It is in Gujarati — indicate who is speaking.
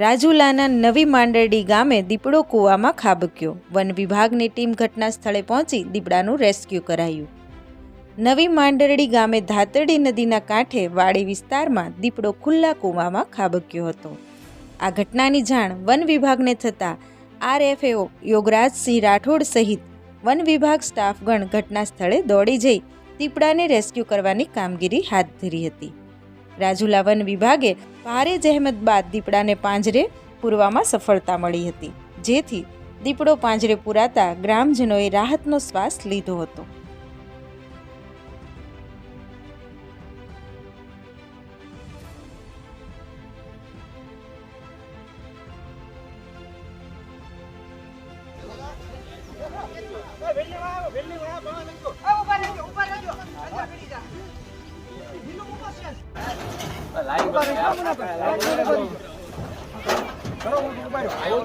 Speaker 1: રાજુલાના નવી માંડરડી ગામે દીપડો કૂવામાં ખાબક્યો. વન વિભાગની ટીમ ઘટના સ્થળે પહોંચી દીપડાનું રેસ્ક્યુ કરાયું. નવી માંડરડી ગામે ધાતરડી નદીના કાંઠે વાડી વિસ્તારમાં દીપડો ખુલ્લા કૂવામાં ખાબક્યો હતો. આ ઘટનાની જાણ વન વિભાગને થતાં આરએફએઓ યોગરાજસિંહ રાઠોડ સહિત વન વિભાગ સ્ટાફગણ ઘટના સ્થળે દોડી જઈ દીપડાને રેસ્ક્યુ કરવાની કામગીરી હાથ ધરી હતી. રાજુલા વન વિભાગે ભારે જહેમત બાદ દીપડાને પાંજરે પૂરવામાં સફળતા મળી હતી. જેથી દીપડો પાંજરે પૂરાતા ગ્રામજનોએ રાહતનો શ્વાસ લીધો હતો.
Speaker 2: લાઈવ